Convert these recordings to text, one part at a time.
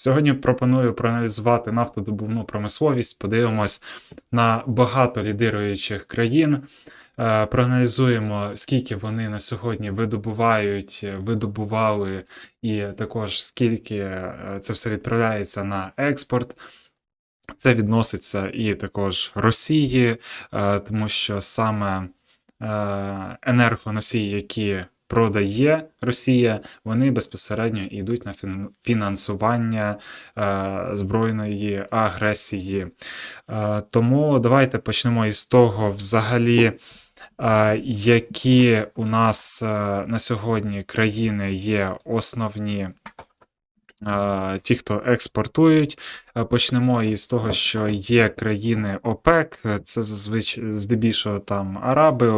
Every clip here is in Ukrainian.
Сьогодні пропоную проаналізувати нафтодобувну промисловість, подивимось на багато лідируючих країн, е, проаналізуємо, скільки вони на сьогодні видобувають, видобували, і також скільки е, це все відправляється на експорт. Це відноситься і також Росії, е, тому що саме енергоносії, які продає Росія, вони безпосередньо йдуть на фінансування е, збройної агресії. Е, тому давайте почнемо із того, взагалі. Е, які у нас на сьогодні країни є основні ті, хто експортують. Почнемо із того, що є країни ОПЕК, це зазвичай здебільшого там Араби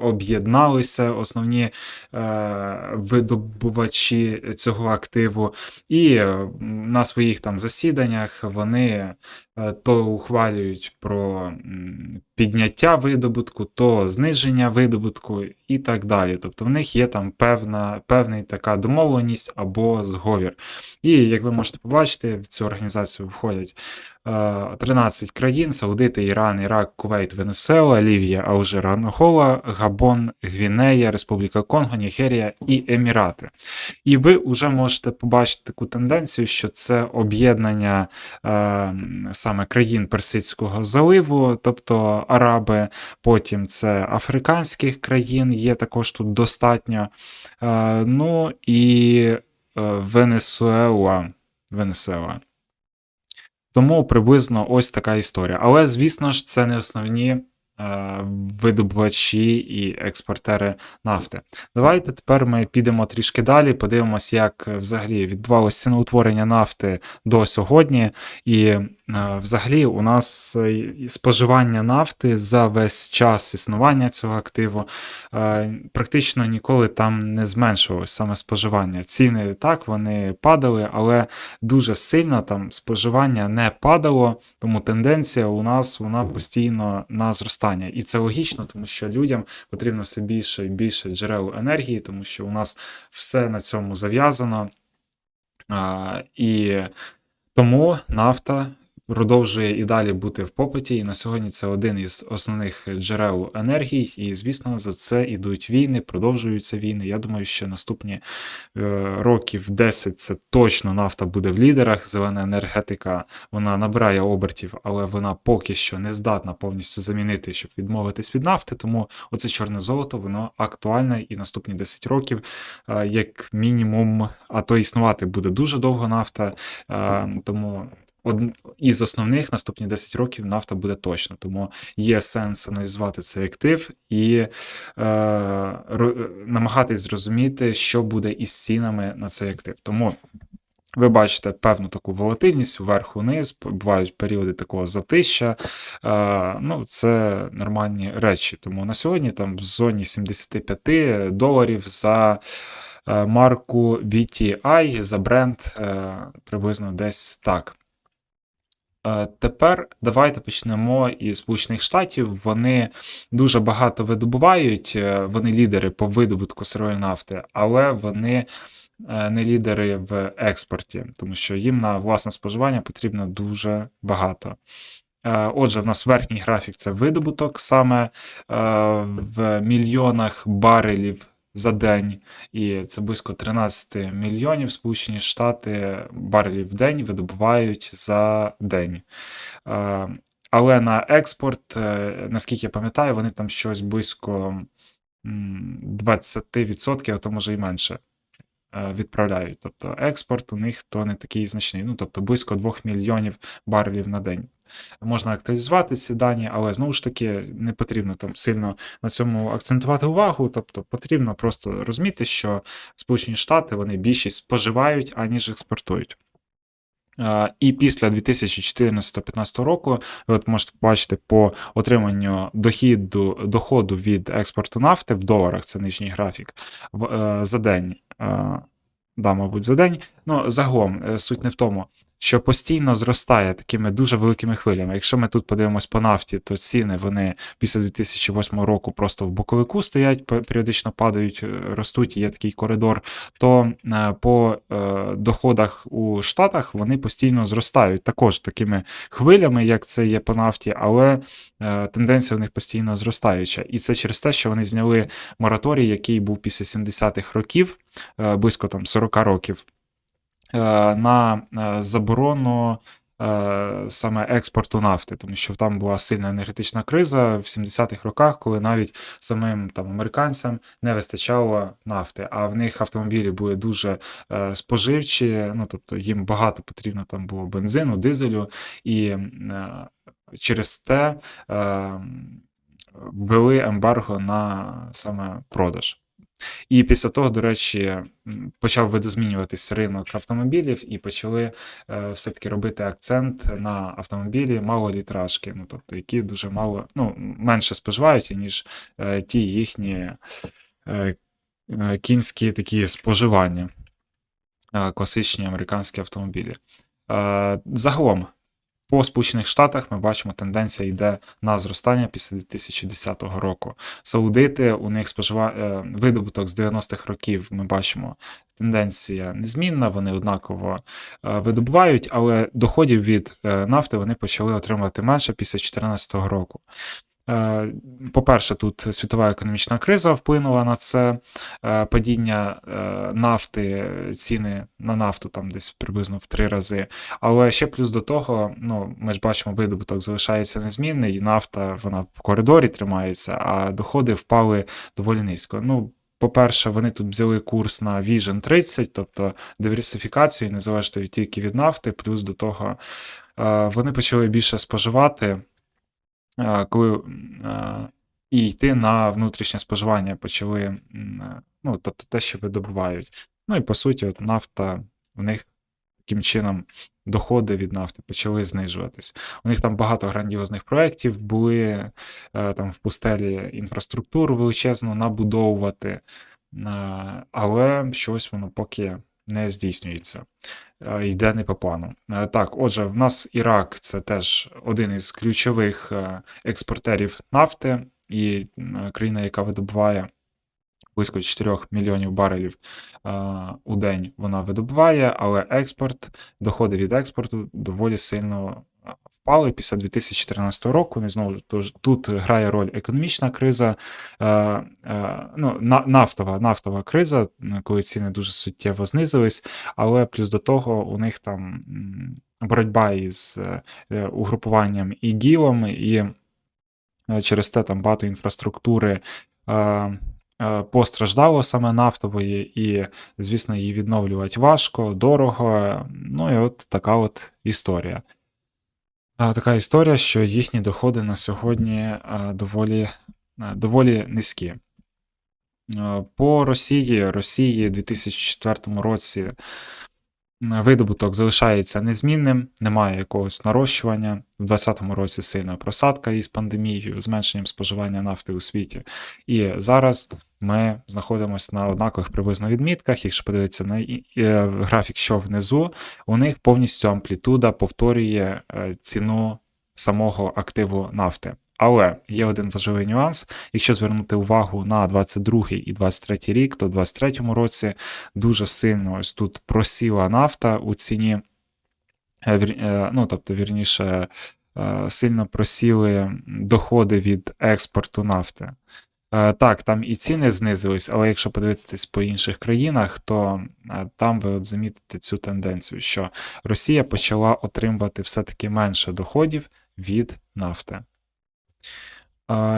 об'єдналися, основні е, видобувачі цього активу, і на своїх там засіданнях вони Е, то ухвалюють про підняття видобутку, то зниження видобутку і так далі. Тобто в них є там певна певна така домовленість або зговір. І як ви можете побачити, в цю організацію входять 13 країн: Саудити, Іран, Ірак, Кувейт, Венесуела, Лівія, Алжир, Ангола, Габон, Гвінея, Республіка Конго, Нігерія і Емірати. І ви вже можете побачити таку тенденцію, що це об'єднання е, саме країн Персидського заливу, тобто Араби, потім це африканських країн, є також тут достатньо. Е, ну і е, Венесуела. Венесуела. Тому приблизно ось така історія. Але, звісно ж, це не основні Е, видобувачі і експортери нафти. Давайте тепер ми підемо трішки далі, подивимося, як взагалі відбувалося ціноутворення нафти до сьогодні. І взагалі у нас споживання нафти за весь час існування цього активу е, практично ніколи там не зменшувалось саме споживання. Ціни так, вони падали, але дуже сильно там споживання не падало, тому тенденція у нас вона постійно на зростання. І це логічно, тому що людям потрібно все більше і більше джерел енергії, тому що у нас все на цьому зав'язано. І тому нафта продовжує і далі бути в попиті, і на сьогодні це один із основних джерел енергії. І, звісно, за це йдуть війни, продовжуються війни. Я думаю, що наступні е, років 10 це точно нафта буде в лідерах. Зелена енергетика вона набирає обертів, але вона поки що не здатна повністю замінити, щоб відмовитись від нафти. Тому оце чорне золото, воно актуальне і наступні 10 років, е, як мінімум, а то існувати буде дуже довго нафта. Е, тому із основних наступні 10 років нафта буде точно, тому є сенс аналізувати цей актив і е, намагатись зрозуміти, що буде із цінами на цей актив. Тому ви бачите певну таку волатильність вверх-униз, бувають періоди такого затища. Е, ну, Це нормальні речі. Тому на сьогодні там в зоні 75 доларів за. Е, марку VTI за бренд е, приблизно десь так. Е, тепер давайте почнемо із Сполучених Штатів. Вони дуже багато видобувають, е, вони лідери по видобутку сирої нафти, але вони е, не лідери в експорті, тому що їм на власне споживання потрібно дуже багато. Отже, в нас верхній графік це видобуток саме в мільйонах барелів за день, і це близько 13 мільйонів Сполучені Штати барелів в день видобувають за день. Е, але на експорт, е, наскільки я пам'ятаю, вони там щось близько 20%, а то може і менше. Е, відправляють. Тобто експорт у них то не такий значний. Ну, тобто близько 2 мільйонів барелів на день. Можна актуалізувати ці дані, але знову ж таки не потрібно там сильно на цьому акцентувати увагу. Тобто потрібно просто розуміти, що Сполучені Штати вони більшість споживають, аніж експортують. І після 2014-2015 року ви от можете побачити по отриманню дохіду, доходу від експорту нафти в доларах, це нижній графік, е, за день. Да, мабуть, за день. Ну, загалом, е, суть не в тому, що постійно зростає такими дуже великими хвилями. Якщо ми тут подивимось по нафті, то ціни вони після 2008 року просто в боковику стоять, пе- періодично падають, е, ростуть, є такий коридор. То е, по доходах у Штатах вони постійно зростають також такими хвилями, як це є по нафті, але тенденція в них постійно зростаюча. І це через те, що вони зняли мораторій, який був після 70-х років, близько там 40 років, на е, заборону. е, Саме експорту нафти, тому що там була сильна енергетична криза в 70-х роках, коли навіть самим там американцям не вистачало нафти, а в них автомобілі були дуже е, споживчі, ну тобто їм багато потрібно там було бензину, дизелю, і е, через те е, ввели ембарго на саме продаж. І після того, до речі, почав видозмінюватися ринок автомобілів, і почали е, все-таки робити акцент на автомобілі малолітражки, ну тобто, які дуже мало, ну, менше споживають, ніж е, ті їхні е, кінські такі споживання, класичні американські автомобілі. Загалом, по Сполучених Штатах ми бачимо, тенденція йде на зростання після 2010 року. Саудити, у них спожива... е, видобуток з 90-х років, ми бачимо, тенденція незмінна, вони однаково е, видобувають, але доходів від е, нафти вони почали отримувати менше після 2014 року. Е, По-перше, тут світова економічна криза вплинула на це е, падіння е, нафти, ціни на нафту там десь приблизно в три рази. Але ще плюс до того, ну, ми ж бачимо, видобуток залишається незмінний, і нафта вона в коридорі тримається, а доходи впали доволі низько. Ну, по-перше, вони тут взяли курс на Vision 30, тобто диверсифікацію, не залежно від тільки від нафти, плюс до того вони почали більше споживати, коли е, і йти на внутрішнє споживання почали, е, ну, тобто те, що видобувають. Ну і по суті, от нафта в них таким чином доходи від нафти почали знижуватись. У них там багато грандіозних проєктів були е, там в пустелі інфраструктуру величезну набудовувати, е, але щось воно поки не здійснюється. Е, Йде не по плану. Е, Так, отже, в нас Ірак це теж один із ключових е, експортерів нафти і країна, яка видобуває близько 4 мільйонів барелів у день вона видобуває, але експорт, доходи від експорту доволі сильно впали після 2014 року. Не знову тут грає роль економічна криза, е, е, ну, на- нафтова, нафтова криза, коли ціни дуже суттєво знизились, але плюс до того у них там боротьба із е, угрупуванням і е, через те там багато інфраструктури. Постраждало саме нафтової, і, звісно, її відновлювати важко, дорого. Ну і от така от історія. Така історія, що їхні доходи на сьогодні доволі, доволі низькі. Е, По Росії, Росії у 2004 році видобуток залишається незмінним, немає якогось нарощування. В 2020 році сильна просадка із пандемією, зменшенням споживання нафти у світі. І зараз ми знаходимося на однакових приблизно відмітках. Якщо подивитися на е, графік, що внизу, у них повністю амплітуда повторює е, ціну самого активу нафти. Але є один важливий нюанс. Якщо звернути увагу на 22 і 23 рік, то в 23 році дуже сильно ось тут просіла нафта у ціні. Е, Ну, тобто, вірніше, сильно просіли доходи від експорту нафти. Е, Так, там і ціни знизились, але якщо подивитись по інших країнах, то е, там ви от замітите цю тенденцію, що Росія почала отримувати все-таки менше доходів від нафти.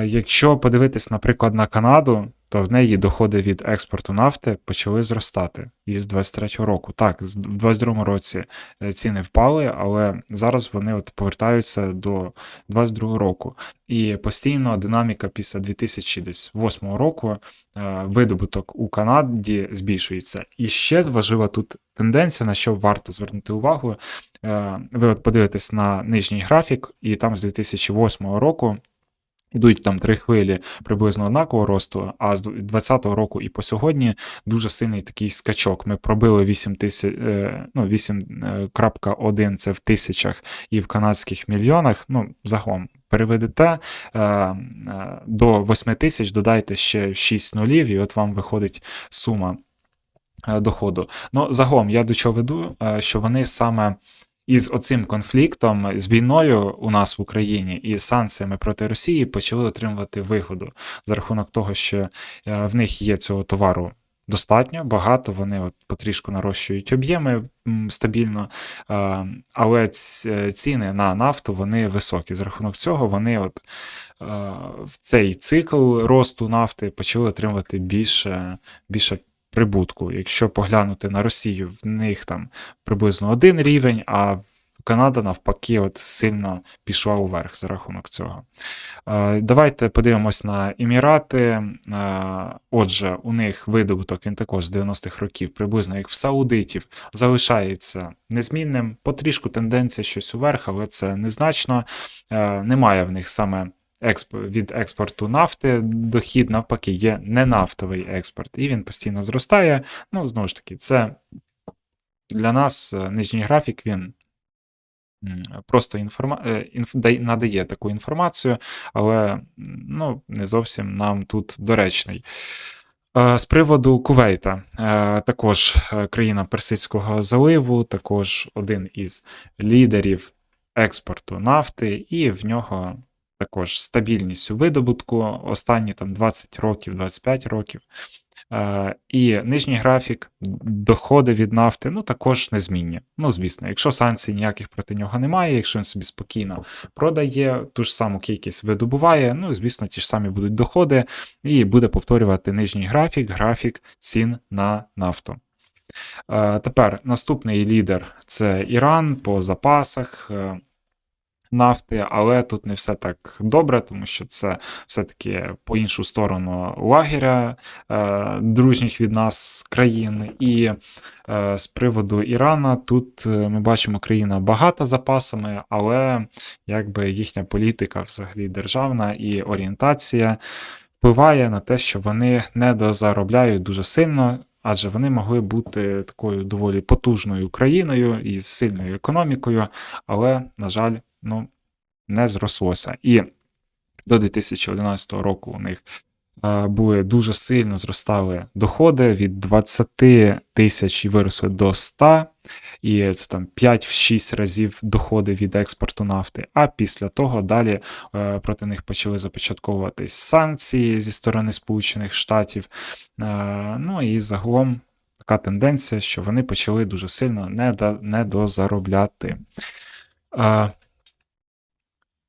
Якщо подивитись, наприклад, на Канаду, то в неї доходи від експорту нафти почали зростати із 23-го року. Так, в 22-му році е, ціни впали, але зараз вони от повертаються до 22-го року. І постійно динаміка після 2008 року е, видобуток у Канаді збільшується. І ще важлива тут тенденція, на що варто звернути увагу. Е, Ви от подивитесь на нижній графік, і там з 2008 року Ідуть там три хвилі приблизно однакового росту, а з 2020 року і по сьогодні дуже сильний такий скачок. Ми пробили 8 тисяч, е, ну, 8.1 це в тисячах і в канадських мільйонах. Ну, загалом переведете е, е, до 8 тисяч, додайте ще 6 нулів, і от вам виходить сума е, доходу. Ну, загалом я до чого веду, е, що вони саме із оцим конфліктом, з війною у нас в Україні і санкціями проти Росії почали отримувати вигоду за рахунок того, що е, в них є цього товару. Достатньо багато, вони от потрішку нарощують об'єми стабільно, е, але ціни на нафту вони високі. За рахунок цього вони от е, в цей цикл росту нафти почали отримувати більше, більше прибутку. Якщо поглянути на Росію, в них там приблизно один рівень, а Канада навпаки от сильно пішла уверх за рахунок цього. Е, Давайте подивимось на Емірати. Е, Отже, у них видобуток він також з 90-х років, приблизно як в Саудитів, залишається незмінним. Потрішку тенденція щось уверх, але це незначно. Е, Немає в них саме від експорту нафти дохід, навпаки, є ненафтовий експорт, і він постійно зростає. Ну, знову ж таки, це для нас е, нижній графік він просто інформа... е, інф... надає таку інформацію, але ну, не зовсім нам тут доречний. Е, З приводу Кувейта, також країна Персидського заливу, також один із лідерів експорту нафти, і в нього також стабільність у видобутку останні там 20 років, 25 років. Е, І нижній графік, доходи від нафти, ну також незмінні. Ну, звісно, якщо санкцій ніяких проти нього немає, якщо він собі спокійно продає, ту ж саму кількість видобуває, ну, звісно, ті ж самі будуть доходи, і буде повторювати нижній графік, графік цін на нафту. Е, Тепер наступний лідер це Іран по запасах. Нафти, але тут не все так добре, тому що це все-таки по іншу сторону лагеря е, дружніх від нас країн. І е, з приводу Ірана тут е, ми бачимо країна багата запасами, але якби їхня політика взагалі державна і орієнтація впливає на те, що вони не дозаробляють дуже сильно. Адже вони могли бути такою доволі потужною країною і з сильною економікою, але, на жаль, ну, не зрослося. І до 2011 року у них е, були дуже сильно зростали доходи від 20 тисяч і виросли до 100, і це там 5-6 разів доходи від експорту нафти. А після того далі е, проти них почали започатковуватись санкції зі сторони Сполучених Штатів. Е, Ну і загалом така тенденція, що вони почали дуже сильно недо- недозаробляти.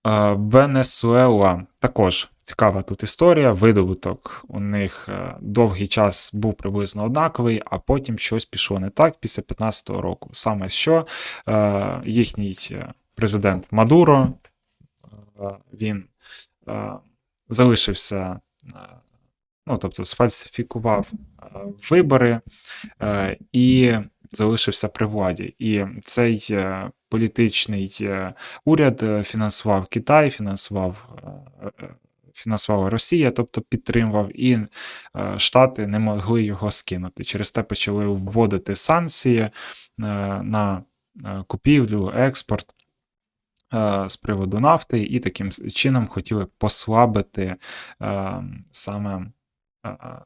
Е, Венесуела також цікава тут історія. Видобуток у них е, довгий час був приблизно однаковий, а потім щось пішло не так після 2015 року. Саме що е, їхній президент Мадуро він залишився, ну тобто сфальсифікував вибори і залишився при владі. І цей е, політичний е, уряд е, фінансував Китай, фінансував, фінансувала Росія, тобто підтримував, і Штати не могли його скинути. Через те почали вводити санкції на купівлю, експорт. З приводу нафти, і таким чином хотіли послабити саме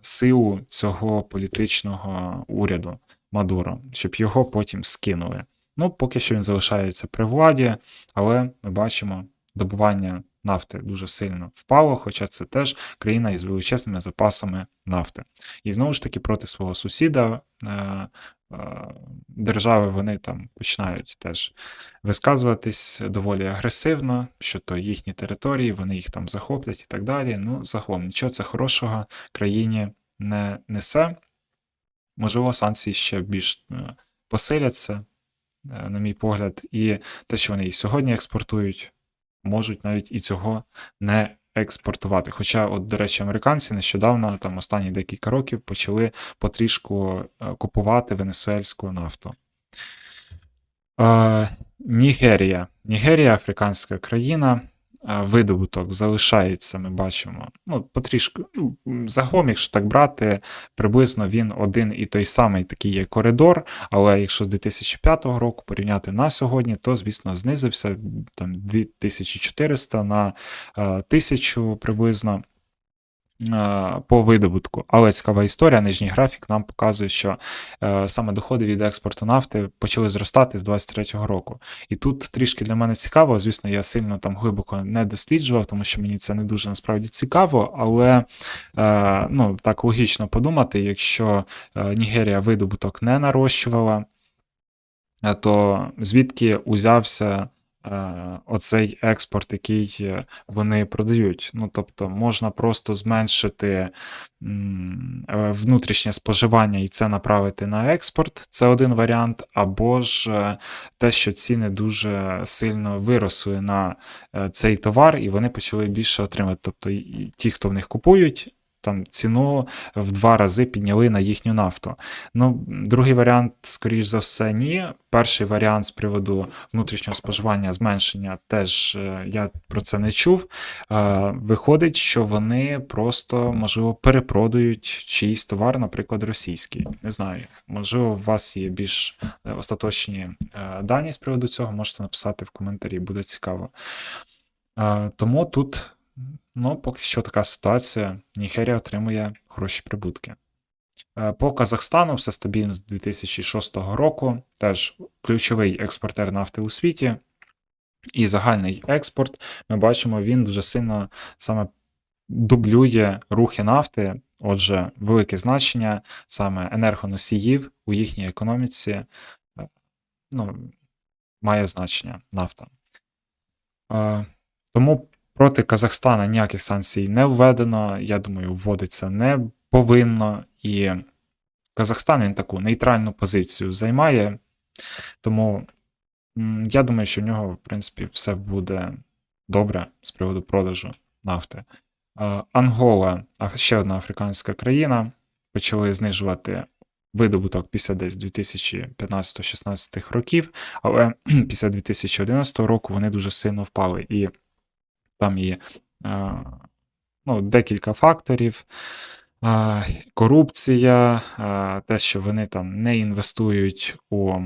силу цього політичного уряду Мадуро, щоб його потім скинули. Ну, поки що він залишається при владі, але ми бачимо, добування нафти дуже сильно впало, хоча це теж країна із величезними запасами нафти. І знову ж таки, проти свого сусіда е, е, держави вони там починають теж висказуватись доволі агресивно, що то їхні території, вони їх там захоплять і так далі. Ну, загалом нічого це хорошого країні не несе. Можливо, санкції ще більш е, посиляться, е, на мій погляд, і те, що вони і сьогодні експортують, можуть навіть і цього не експортувати. Хоча, от, до речі, американці нещодавно, там останні декілька років, почали потрішку е, купувати венесуельську нафту. Е, Нігерія. Нігерія африканська країна. Видобуток залишається, ми бачимо. Ну, потрішки, ну, загалом, якщо так брати, приблизно він один і той самий такий є коридор, але якщо з 2005 року порівняти на сьогодні, то, звісно, знизився там 2400 на е, 1000 приблизно е, по видобутку. Але цікава історія, нижній графік нам показує, що е, саме доходи від експорту нафти почали зростати з 23-го року. І тут трішки для мене цікаво. Звісно, я сильно там глибоко не досліджував, тому що мені це не дуже насправді цікаво. Але е, ну, так логічно подумати, якщо е, Нігерія видобуток не нарощувала, е, то звідки узявся е, оцей експорт, який е, вони продають? Ну, тобто, можна просто зменшити е, внутрішнє споживання і це направити на експорт. Це один варіант, або ж е, те, що ціни дуже сильно виросли на е, цей товар, і вони почали більше отримати. Тобто, ті, хто в них купують. Там ціну в два рази підняли на їхню нафту. Ну, другий варіант, скоріш за все, ні. Перший варіант з приводу внутрішнього споживання, зменшення, теж е, я про це не чув. Е, Виходить, що вони просто, можливо, перепродають чийсь товар, наприклад, російський. Не знаю. Можливо, у вас є більш е, остаточні дані з приводу цього, можете написати в коментарі, буде цікаво. Тому тут, ну, поки що така ситуація. Нігерія отримує хороші прибутки. Е, По Казахстану все стабільно з 2006 року. Теж ключовий експортер нафти у світі. І загальний експорт, ми бачимо, він дуже сильно саме дублює рухи нафти. Отже, велике значення саме енергоносіїв у їхній економіці е, ну, має значення нафта. Е, Тому проти Казахстана ніяких санкцій не введено. Я думаю, вводиться не повинно. І Казахстан він таку нейтральну позицію займає. Тому я думаю, що в нього, в принципі, все буде добре з приводу продажу нафти. Е, Ангола, ще одна африканська країна, почали знижувати видобуток після десь 2015-16 років, але після 2011 року вони дуже сильно впали. І там є е, ну, декілька факторів. Е, Корупція, е, те, що вони там не інвестують у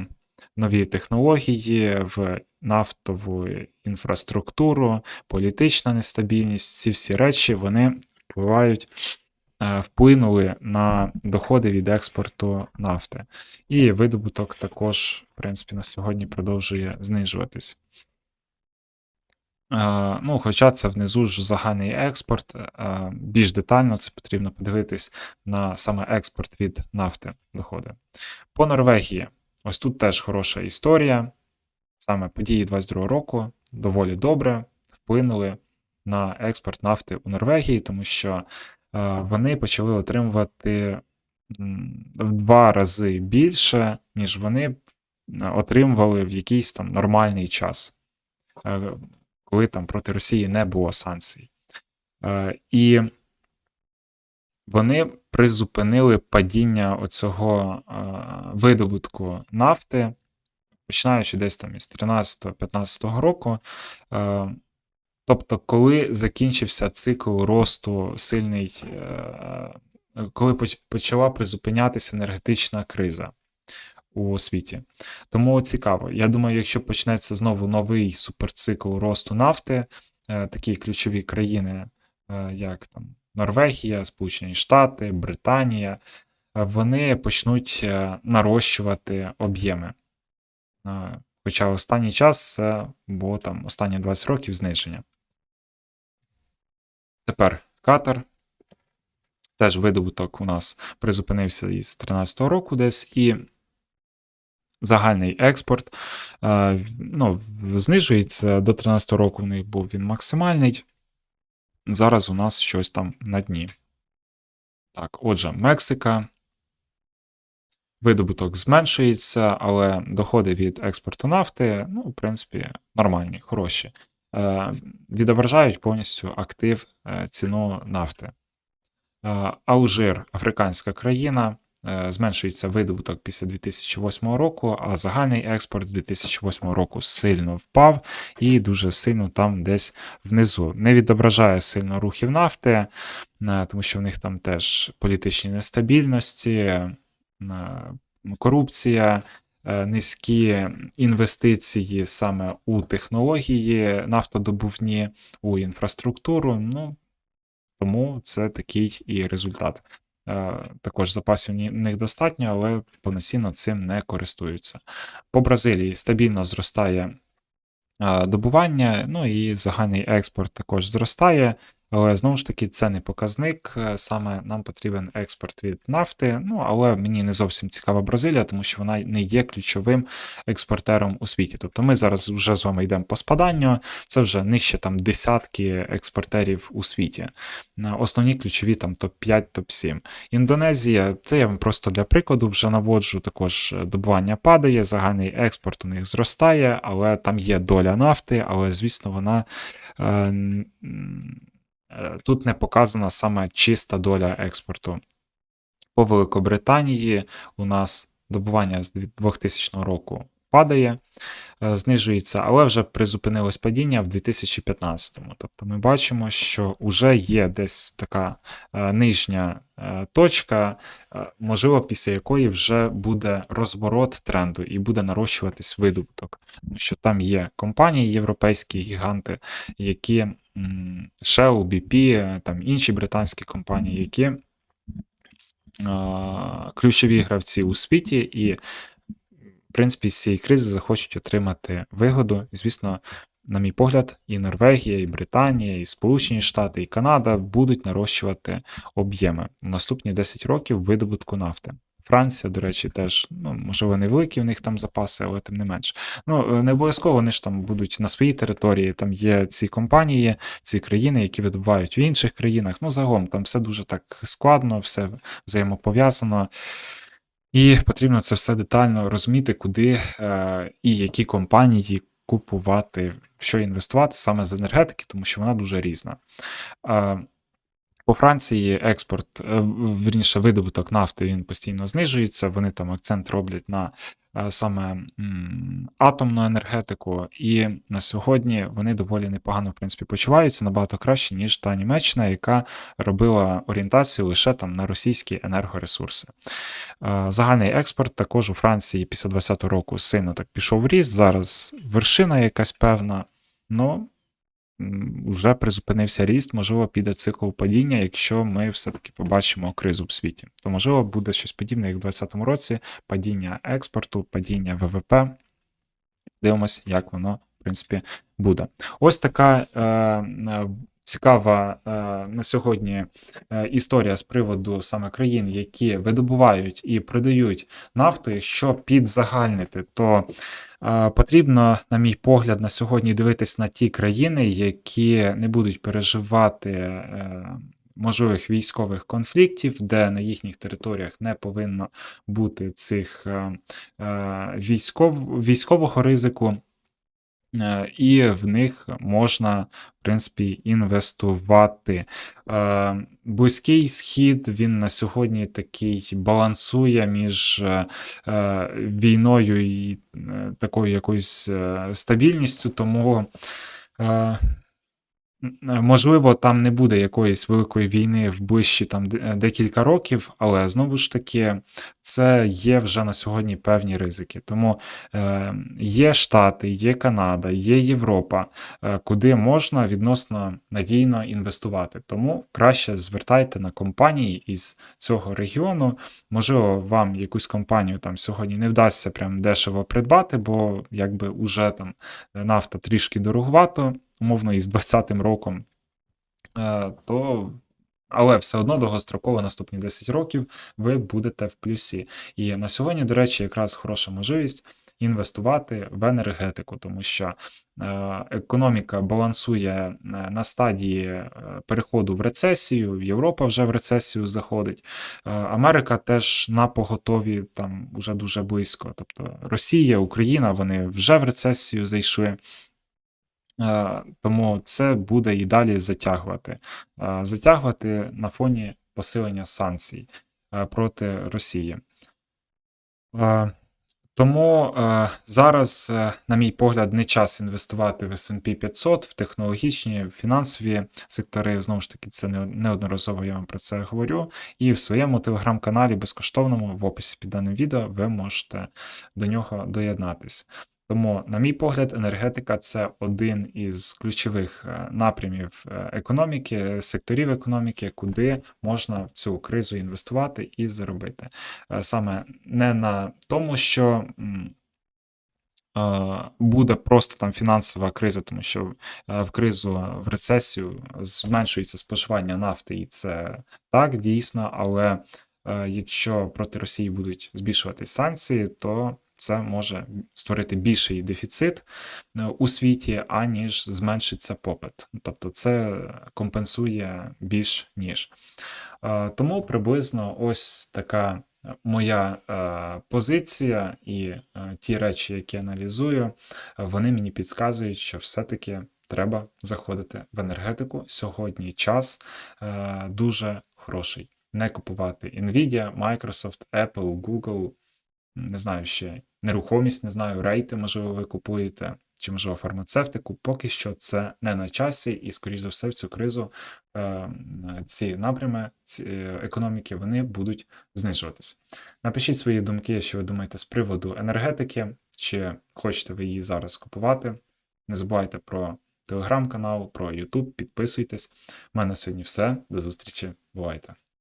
нові технології, в нафтову інфраструктуру, політична нестабільність, ці всі речі вони впливають, вплинули на доходи від експорту нафти. І видобуток також, в принципі, на сьогодні продовжує знижуватись. Е, Ну, хоча це внизу ж загальний експорт, е, більш детально це потрібно подивитись на саме експорт від нафти доходи. По Норвегії, ось тут теж хороша історія. Саме події 22 року доволі добре вплинули на експорт нафти у Норвегії, тому що е, вони почали отримувати в два рази більше, ніж вони е, отримували в якийсь там нормальний час, е, коли там проти Росії не було санкцій. Е, І вони призупинили падіння оцього е, видобутку нафти, починаючи десь там із 13-15 року. Е, Тобто, коли закінчився цикл росту сильний, коли почала призупинятися енергетична криза у світі. Тому цікаво. Я думаю, якщо почнеться знову новий суперцикл росту нафти, е, такі ключові країни, е, як там Норвегія, Сполучені Штати, Британія, е, вони почнуть нарощувати об'єми. Хоча останній час було там останні 20 років зниження. Тепер Катар. Теж видобуток у нас призупинився із 13-го року десь, і загальний експорт е, ну, знижується. До 13-го року в них був він максимальний. Зараз у нас щось там на дні. Так, отже, Мексика. Видобуток зменшується, але доходи від експорту нафти, ну, в принципі, нормальні, хороші. Е, Відображають повністю актив е, ціну нафти. Алжир, африканська країна, зменшується видобуток після 2008 року, а загальний експорт з 2008 року сильно впав і дуже сильно там десь внизу. Не відображає сильно рухів нафти, е, тому що в них там теж політичні нестабільності, е, корупція. е, Низькі інвестиції саме у технології нафтодобувні, у інфраструктуру. Ну, тому це такий і результат. Е, Також запасів в них достатньо, але повноцінно цим не користуються. По Бразилії стабільно зростає е, добування, ну і загальний експорт також зростає. Але знову ж таки, це не показник. е, Саме нам потрібен експорт від нафти. Ну, але мені не зовсім цікава Бразилія, тому що вона не є ключовим експортером у світі. Тобто ми зараз вже з вами йдемо по спаданню. Це вже нижче там десятки експортерів у світі. Основні ключові там топ-5, топ-7. Індонезія, це я вам просто для прикладу вже наводжу. Також е, добування падає, загальний експорт у них зростає, але там є доля нафти, але звісно, вона. е, е, Тут не показана саме чиста доля експорту. По Великобританії у нас добування з 2000 року падає, е, знижується, але вже призупинилось падіння в 2015-му. Тобто ми бачимо, що вже є десь така е, нижня е, точка, можливо, після якої вже буде розворот тренду і буде нарощуватись видобуток. Тому що там є компанії, європейські гіганти, які Shell, BP, там інші британські компанії, які ключові гравці у світі, і, принципі, з цієї кризи захочуть отримати вигоду. Звісно, на мій погляд, і Норвегія, і Британія, і Сполучені Штати, і Канада будуть нарощувати об'єми у наступні 10 років видобутку нафти. Франція, до речі, теж, ну, можливо, невеликі в них там запаси, але тим не менш. Ну, е, не обов'язково вони ж там будуть на своїй території, там є ці компанії, ці країни, які видобувають в інших країнах. Ну, загалом там все дуже так складно, все взаємопов'язано. І потрібно це все детально розуміти, куди е, і які компанії купувати, що інвестувати саме з енергетики, тому що вона дуже різна. Е, по Франції експорт, е, вірніше, видобуток нафти він постійно знижується. Вони там акцент роблять на е, саме атомну енергетику, і на сьогодні вони доволі непогано в принципі почуваються набагато краще, ніж та Німеччина, яка робила орієнтацію лише там на російські енергоресурси. Е, Загальний експорт також у Франції після 2020 року сильно так пішов в ріст. Зараз вершина якась певна. Ну, вже призупинився ріст, можливо, піде цикл падіння, якщо ми все-таки побачимо кризу в світі. То, можливо, буде щось подібне, як в 2020 році, падіння експорту, падіння ВВП. Дивимось, як воно, в принципі, буде. Ось така е, цікава е, на сьогодні е, історія з приводу саме країн, які видобувають і продають нафту. Якщо підзагальнити, то е, потрібно, на мій погляд, на сьогодні дивитись на ті країни, які не будуть переживати. Можливих військових конфліктів, де на їхніх територіях не повинно бути цих військов, військового ризику, і в них можна, в принципі, інвестувати. Е, Близький схід він на сьогодні такий балансує між е, е, війною і е, такою якоюсь е, стабільністю, тому. Е, Можливо, там не буде якоїсь великої війни в ближчі там декілька років, але знову ж таки, це є вже на сьогодні певні ризики. Тому е, є Штати, є Канада, є Європа, е, куди можна відносно надійно інвестувати. Тому краще звертайте на компанії із цього регіону. Можливо, вам якусь компанію там сьогодні не вдасться прям дешево придбати, бо якби уже там нафта трішки дорогувато, умовно, із 20-м роком, е, то. Але все одно довгостроково наступні 10 років ви будете в плюсі. І на сьогодні, до речі, якраз хороша можливість інвестувати в енергетику, тому що е, економіка балансує е, на стадії переходу в рецесію, Європа вже в рецесію заходить. Америка теж на поготові там вже дуже близько. Тобто Росія, Україна, вони вже в рецесію зайшли. Е, Тому це буде і далі затягувати. Е, Затягувати на фоні посилення санкцій. е, проти Росії. Тому зараз, на мій погляд, не час інвестувати в S&P 500, в технологічні, в фінансові сектори. Знову ж таки, це не- неодноразово я вам про це говорю. І в своєму телеграм-каналі безкоштовному в описі під даним відео ви можете до нього доєднатись. Тому, на мій погляд, енергетика це один із ключових е, напрямів е, економіки, секторів економіки, куди можна в цю кризу інвестувати і заробити. Е, Саме не на тому, що. Буде просто там фінансова криза, тому що в кризу, в рецесію зменшується споживання нафти, і це так дійсно. Але якщо проти Росії будуть збільшуватись санкції, то це може створити більший дефіцит е, у світі, аніж зменшиться попит. Тобто це компенсує більш ніж. Е, Тому приблизно ось така моя е, позиція і ті речі, які аналізую, вони мені підказують, що все-таки треба заходити в енергетику. Сьогодні час е, дуже хороший. Не купувати Nvidia, Microsoft, Apple, Google, не знаю ще нерухомість, не знаю, рейти, можливо, ви купуєте, чи можливо фармацевтику. Поки що це не на часі, і, скоріш за все, в цю кризу е, ці напрями ці е, економіки вони будуть знижуватися. Напишіть свої думки, що ви думаєте з приводу енергетики, чи хочете ви її зараз купувати. Не забувайте про телеграм-канал, про YouTube, підписуйтесь. У мене сьогодні все. До зустрічі, бувайте!